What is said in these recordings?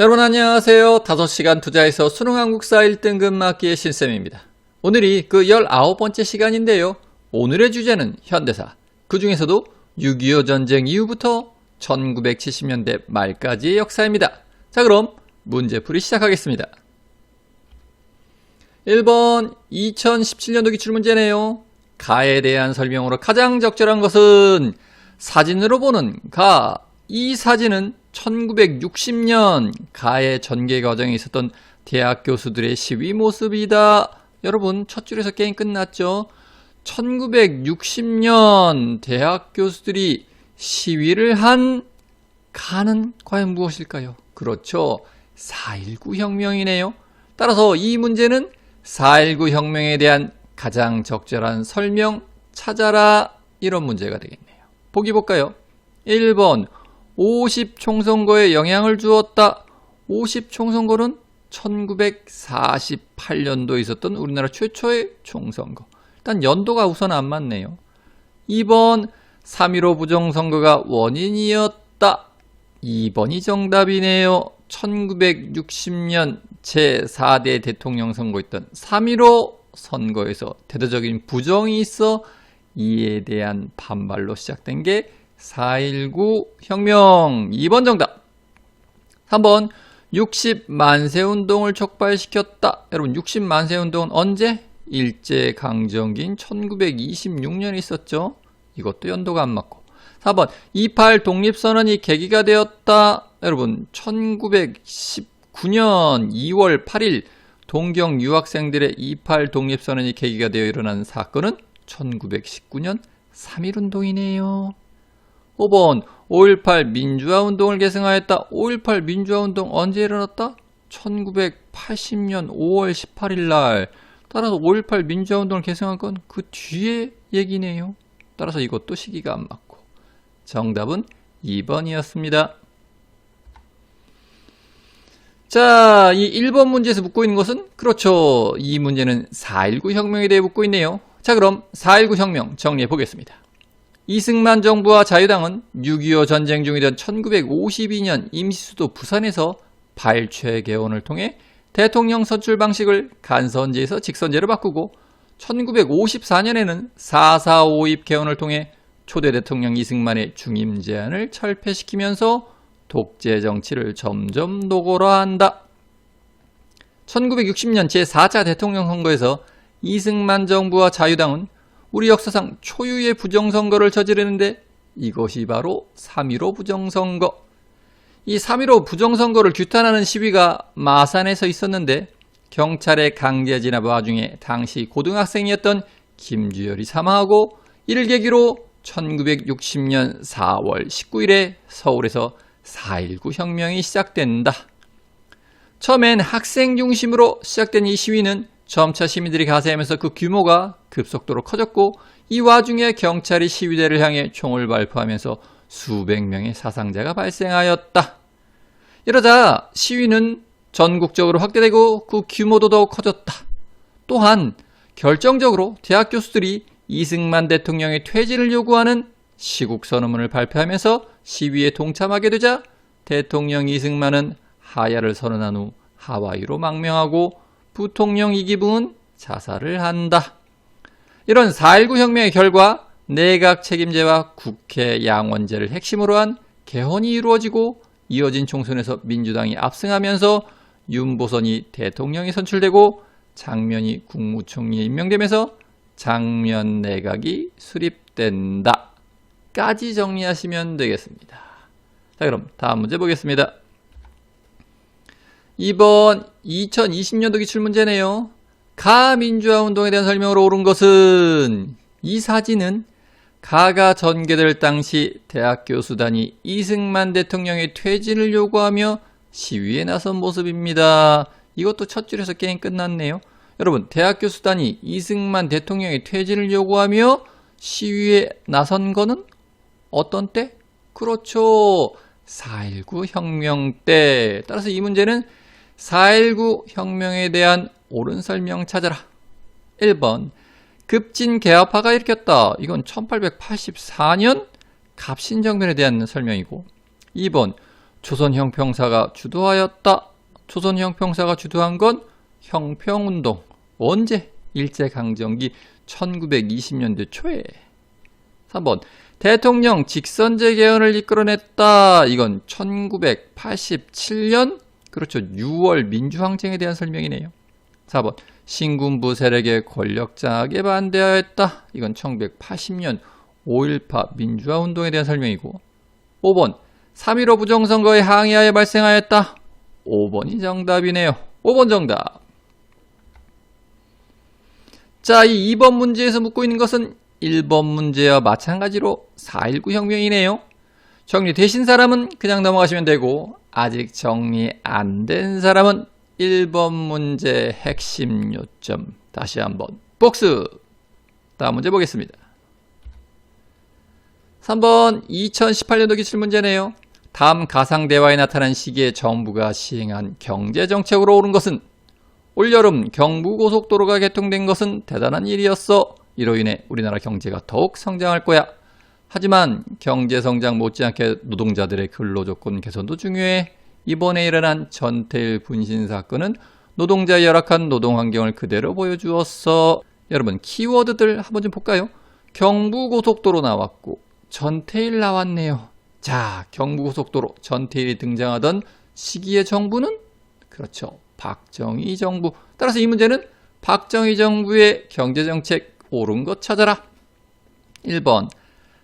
여러분 안녕하세요. 5시간 투자해서 수능 한국사 1등급 맞기의 신쌤입니다. 오늘이 그 19번째 시간인데요. 오늘의 주제는 현대사. 그 중에서도 6.25 전쟁 이후부터 1970년대 말까지의 역사입니다. 자, 그럼 문제풀이 시작하겠습니다. 1번 2017년도 기출문제네요. 가에 대한 설명으로 가장 적절한 것은 사진으로 보는 가. 이 사진은 1960년 가의 전개 과정에 있었던 대학 교수들의 시위 모습이다. 여러분, 첫 줄에서 게임 끝났죠? 1960년 대학 교수들이 시위를 한 가는 과연 무엇일까요? 그렇죠. 4.19 혁명이네요. 따라서 이 문제는 4.19 혁명에 대한 가장 적절한 설명 찾아라. 이런 문제가 되겠네요. 보기 볼까요? 1번 50 총선거에 영향을 주었다. 50 총선거는 1948년도에 있었던 우리나라 최초의 총선거. 일단 연도가 우선 안 맞네요. 2번 3.15 부정선거가 원인이었다. 2번이 정답이네요. 1960년 제4대 대통령 선거였던 3.15 선거에서 대대적인 부정이 있어 이에 대한 반발로 시작된 게 4.19 혁명. 2번 정답. 3번 60만세 운동을 촉발시켰다. 여러분 60만세 운동은 언제? 일제강점기인 1926년에 있었죠. 이것도 연도가 안 맞고. 4번 28 독립선언이 계기가 되었다. 여러분 1919년 2월 8일 동경 유학생들의 28 독립선언이 계기가 되어 일어난 사건은 1919년 3.1운동이네요 5번 5.18 민주화 운동을 계승하였다. 5.18 민주화 운동 언제 일어났다? 1980년 5월 18일 날. 따라서 5.18 민주화 운동을 계승한 건 그 뒤의 얘기네요. 따라서 이것도 시기가 안 맞고. 정답은 2번이었습니다. 자, 이 1번 문제에서 묻고 있는 것은 그렇죠. 이 문제는 4.19 혁명에 대해 묻고 있네요. 자, 그럼 4.19 혁명 정리해 보겠습니다. 이승만 정부와 자유당은 6.25 전쟁 중이던 1952년 임시수도 부산에서 발췌 개헌을 통해 대통령 선출 방식을 간선제에서 직선제로 바꾸고 1954년에는 4.4.5입 개헌을 통해 초대 대통령 이승만의 중임 제안을 철폐시키면서 독재 정치를 점점 노골화한다. 1960년 제4차 대통령 선거에서 이승만 정부와 자유당은 우리 역사상 초유의 부정선거를 저지르는데 이것이 바로 3.15 부정선거. 이 3.15 부정선거를 규탄하는 시위가 마산에서 있었는데 경찰의 강제 진압 와중에 당시 고등학생이었던 김주열이 사망하고 이를 계기로 1960년 4월 19일에 서울에서 4.19 혁명이 시작된다. 처음엔 학생 중심으로 시작된 이 시위는 점차 시민들이 가세하면서 그 규모가 급속도로 커졌고 이 와중에 경찰이 시위대를 향해 총을 발포하면서 수백 명의 사상자가 발생하였다. 이러자 시위는 전국적으로 확대되고 그 규모도 더욱 커졌다. 또한 결정적으로 대학 교수들이 이승만 대통령의 퇴진을 요구하는 시국 선언문을 발표하면서 시위에 동참하게 되자 대통령 이승만은 하야를 선언한 후 하와이로 망명하고 부통령 이기붕은 자살을 한다. 이런 4.19 혁명의 결과 내각 책임제와 국회 양원제를 핵심으로 한 개헌이 이루어지고 이어진 총선에서 민주당이 압승하면서 윤보선이 대통령이 선출되고 장면이 국무총리에 임명되면서 장면 내각이 수립된다. 까지 정리하시면 되겠습니다. 자, 그럼 다음 문제 보겠습니다. 2번 2020년도 기출문제네요. 가민주화 운동에 대한 설명으로 옳은 것은 이 사진은 가가 전개될 당시 대학 교수단이 이승만 대통령의 퇴진을 요구하며 시위에 나선 모습입니다. 이것도 첫 줄에서 게임 끝났네요. 여러분, 대학 교수단이 이승만 대통령의 퇴진을 요구하며 시위에 나선 거는 어떤 때? 그렇죠. 4.19 혁명 때. 따라서 이 문제는 4.19 혁명에 대한 옳은 설명 찾아라. 1번 급진 개업화가 일으켰다. 이건 1884년 갑신정변에 대한 설명이고 2번 조선 형평사가 주도하였다. 조선 형평사가 주도한 건 형평운동. 언제? 일제강점기 1920년대 초에. 3번. 대통령 직선제 개헌을 이끌어냈다. 이건 1987년 그렇죠. 6월 민주항쟁에 대한 설명이네요. 4번. 신군부 세력의 권력 장악에 반대하였다. 이건 1980년 5.18 민주화 운동에 대한 설명이고 5번. 3.15 부정선거에 항의하여 발생하였다. 5번이 정답이네요. 5번 정답. 자, 이 2번 문제에서 묻고 있는 것은 1번 문제와 마찬가지로 4.19 혁명이네요. 정리되신 사람은 그냥 넘어가시면 되고 아직 정리 안 된 사람은 1번 문제 핵심 요점 다시 한번 복습 다음 문제 보겠습니다. 3번 2018년도 기출문제네요. 다음 가상대화에 나타난 시기에 정부가 시행한 경제정책으로 오른 것은 올여름 경부고속도로가 개통된 것은 대단한 일이었어. 이로 인해 우리나라 경제가 더욱 성장할 거야. 하지만 경제 성장 못지않게 노동자들의 근로조건 개선도 중요해. 이번에 일어난 전태일 분신 사건은 노동자의 열악한 노동 환경을 그대로 보여주었어. 여러분 키워드들 한번 좀 볼까요? 경부고속도로 나왔고 전태일 나왔네요. 자, 경부고속도로 전태일이 등장하던 시기의 정부는 그렇죠. 박정희 정부. 따라서 이 문제는 박정희 정부의 경제정책 옳은 것 찾아라. 1번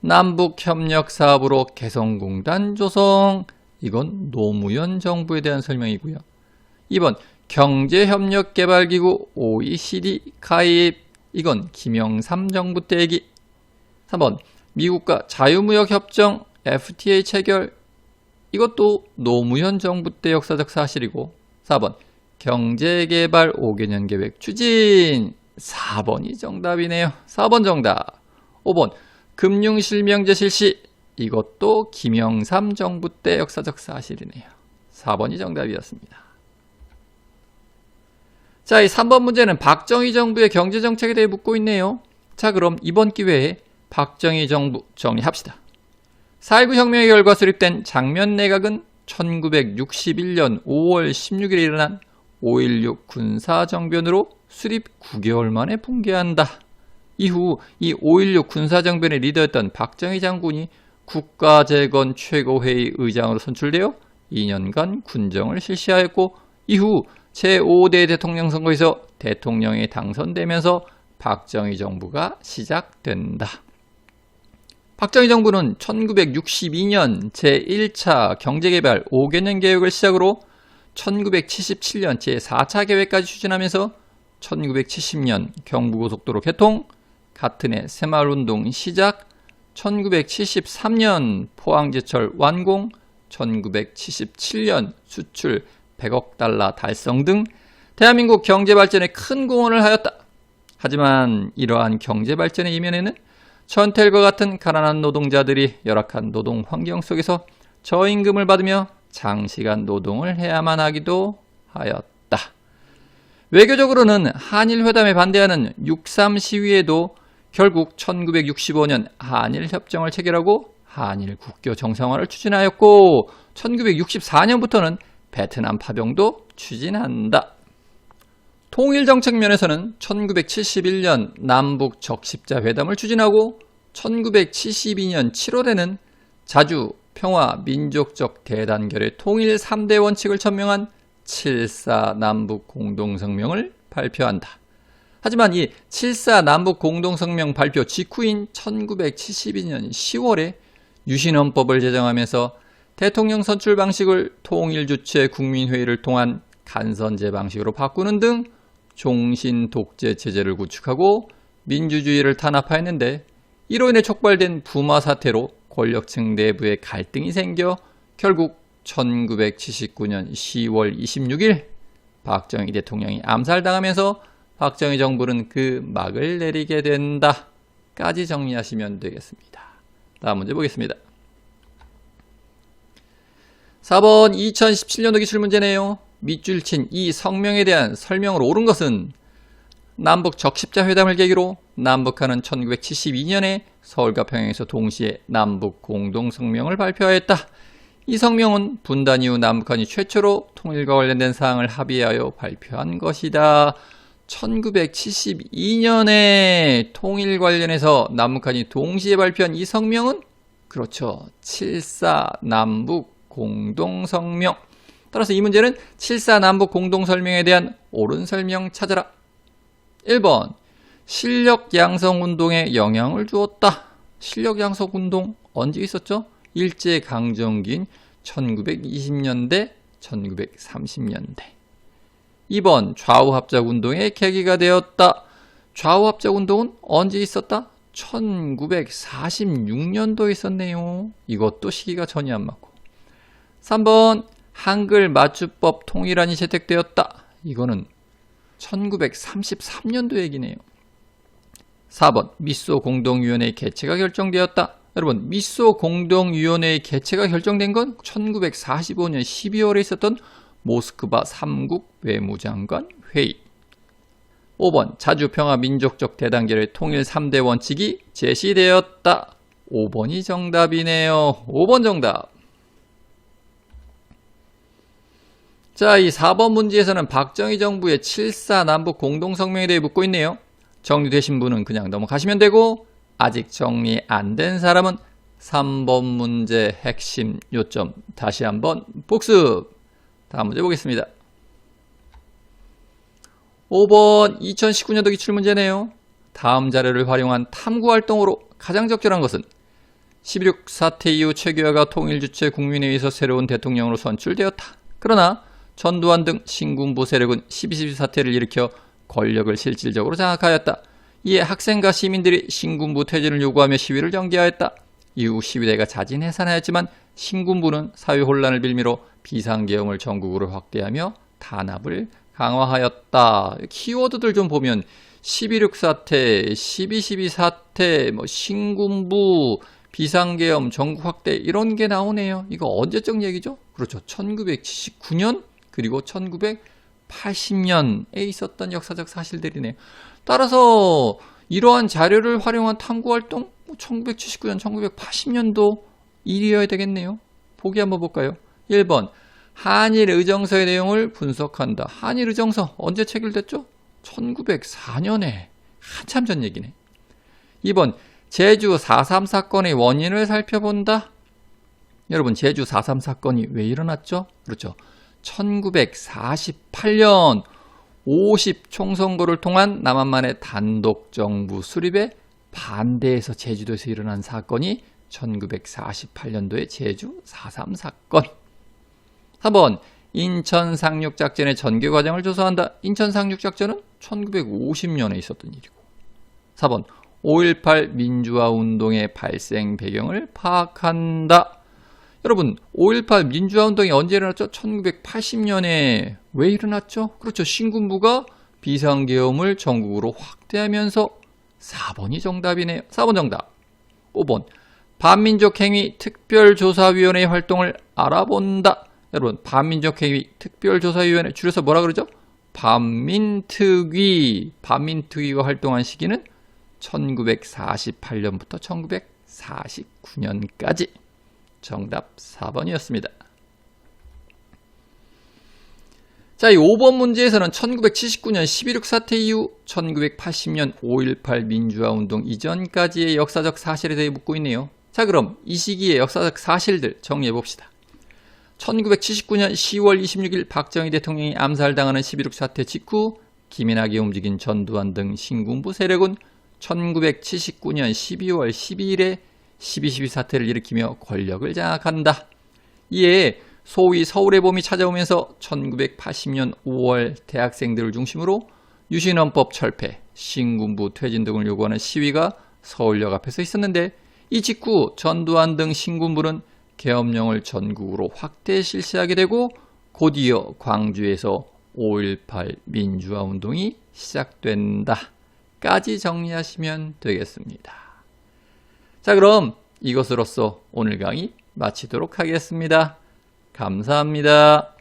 남북협력사업으로 개성공단 조성. 이건 노무현 정부에 대한 설명이고요. 2번 경제협력개발기구 OECD 가입. 이건 김영삼 정부 때 얘기. 3번 미국과 자유무역협정 FTA 체결. 이것도 노무현 정부 때 역사적 사실이고 4번 경제개발 5개년 계획 추진 4번이 정답이네요. 4번 정답. 5번 금융실명제 실시 이것도 김영삼 정부 때 역사적 사실이네요. 4번이 정답이었습니다. 자, 이 3번 문제는 박정희 정부의 경제정책에 대해 묻고 있네요. 자, 그럼 이번 기회에 박정희 정부 정리합시다. 4.19 혁명의 결과 수립된 장면 내각은 1961년 5월 16일에 일어난 5.16 군사정변으로 수립 9개월 만에 붕괴한다. 이후 이 5.16 군사정변의 리더였던 박정희 장군이 국가재건 최고회의 의장으로 선출되어 2년간 군정을 실시하였고 이후 제5대 대통령 선거에서 대통령에 당선되면서 박정희 정부가 시작된다. 박정희 정부는 1962년 제1차 경제개발 5개년 계획을 시작으로 1977년 제4차 계획까지 추진하면서 1970년 경부고속도로 개통, 같은 해 새마을운동 시작, 1973년 포항제철 완공, 1977년 수출 100억 달러 달성 등 대한민국 경제 발전에 큰 공헌을 하였다. 하지만 이러한 경제 발전의 이면에는 전텔과 같은 가난한 노동자들이 열악한 노동 환경 속에서 저임금을 받으며 장시간 노동을 해야만 하기도 하였다. 외교적으로는 한일 회담에 반대하는 6.3 시위에도 결국 1965년 한일 협정을 체결하고 한일 국교 정상화를 추진하였고 1964년부터는 베트남 파병도 추진한다. 통일 정책 면에서는 1971년 남북 적십자 회담을 추진하고 1972년 7월에는 자주 평화 민족적 대단결의 통일 3대 원칙을 천명한 7사 남북 공동성명을 발표한다. 하지만 이 7사 남북 공동성명 발표 직후인 1972년 10월에 유신헌법을 제정하면서 대통령 선출 방식을 통일 주체 국민회의를 통한 간선제 방식으로 바꾸는 등 종신 독재 체제를 구축하고 민주주의를 탄압하였는데 이로 인해 촉발된 부마 사태로 권력층 내부의 갈등이 생겨 결국 1979년 10월 26일 박정희 대통령이 암살당하면서 박정희 정부는 그 막을 내리게 된다. 까지 정리하시면 되겠습니다. 다음 문제 보겠습니다. 4번 2017년도 기출문제네요. 밑줄 친 이 성명에 대한 설명으로 옳은 것은 남북 적십자 회담을 계기로 남북한은 1972년에 서울과 평양에서 동시에 남북 공동 성명을 발표하였다. 이 성명은 분단 이후 남북한이 최초로 통일과 관련된 사항을 합의하여 발표한 것이다. 1972년에 통일 관련해서 남북한이 동시에 발표한 이 성명은 그렇죠. 7사 남북 공동 성명. 따라서 이 문제는 7사 남북 공동 설명에 대한 옳은 설명 찾아라. 1번 실력 양성 운동에 영향을 주었다. 실력 양성 운동 언제 있었죠? 일제 강점기인 1920년대, 1930년대. 2번 좌우 합작 운동의 계기가 되었다. 좌우 합작 운동은 언제 있었다? 1946년도에 있었네요. 이것도 시기가 전혀 안 맞고. 3번 한글 맞춤법 통일안이 채택되었다. 이거는 1933년도 얘기네요. 4번 미소 공동위원회 개최가 결정되었다. 여러분 미소 공동위원회 개최가 결정된 건 1945년 12월에 있었던 모스크바 3국 외무장관 회의. 5번 자주평화 민족적 대단결의 통일 3대 원칙이 제시되었다. 5번이 정답이네요. 5번 정답. 자, 이 4번 문제에서는 박정희 정부의 7사 남북 공동성명에 대해 묻고 있네요. 정리되신 분은 그냥 넘어가시면 되고 아직 정리 안 된 사람은 3번 문제 핵심 요점 다시 한번 복습. 다음 문제 보겠습니다. 5번 2019년도 기출 문제네요. 다음 자료를 활용한 탐구 활동으로 가장 적절한 것은 16 사태 이후 최규하가 통일주체 국민회의에서 새로운 대통령으로 선출되었다. 그러나 전두환 등 신군부 세력은 12.12 사태를 일으켜 권력을 실질적으로 장악하였다. 이에 학생과 시민들이 신군부 퇴진을 요구하며 시위를 전개하였다. 이후 시위대가 자진 해산하였지만 신군부는 사회 혼란을 빌미로 비상계엄을 전국으로 확대하며 탄압을 강화하였다. 키워드들 좀 보면 12.6 사태, 12.12 사태, 뭐 신군부, 비상계엄, 전국 확대 이런 게 나오네요. 이거 언제적 얘기죠? 그렇죠. 1979년 그리고 1980년에 있었던 역사적 사실들이네요. 따라서 이러한 자료를 활용한 탐구 활동 1979년, 1980년도 일이어야 되겠네요. 보기 한번 볼까요? 1번 한일 의정서의 내용을 분석한다. 한일 의정서 언제 체결됐죠? 1904년에 한참 전 얘기네. 2번 제주 4.3 사건의 원인을 살펴본다. 여러분 제주 4.3 사건이 왜 일어났죠? 그렇죠. 1948년 50 총선거를 통한 남한만의 단독 정부 수립에 반대해서 제주도에서 일어난 사건이 1948년도의 제주 4.3 사건. 3번 인천 상륙작전의 전개 과정을 조사한다. 인천 상륙작전은 1950년에 있었던 일이고. 4번 5.18 민주화 운동의 발생 배경을 파악한다. 여러분, 5.18 민주화 운동이 언제 일어났죠? 1980년에 왜 일어났죠? 그렇죠. 신군부가 비상계엄을 전국으로 확대하면서 4번이 정답이네요. 4번 정답. 5번. 반민족 행위 특별조사위원회 활동을 알아본다. 여러분, 반민족행위 특별조사위원회 줄여서 뭐라 그러죠? 반민특위. 반민특위가 활동한 시기는 1948년부터 1949년까지. 정답 4번이었습니다. 자, 이 5번 문제에서는 1979년 11.6 사태 이후 1980년 5.18 민주화 운동 이전까지의 역사적 사실에 대해 묻고 있네요. 자, 그럼 이 시기의 역사적 사실들 정리해 봅시다. 1979년 10월 26일 박정희 대통령이 암살당하는 11.6 사태 직후 기민하게 움직인 전두환 등 신군부 세력은 1979년 12월 12일에 12.12 사태를 일으키며 권력을 장악한다. 이에 소위 서울의 봄이 찾아오면서 1980년 5월 대학생들을 중심으로 유신헌법 철폐, 신군부 퇴진 등을 요구하는 시위가 서울역 앞에서 있었는데 이 직후 전두환 등 신군부는 계엄령을 전국으로 확대 실시하게 되고 곧이어 광주에서 5.18 민주화 운동이 시작된다. 까지 정리하시면 되겠습니다. 자, 그럼 이것으로써 오늘 강의 마치도록 하겠습니다. 감사합니다.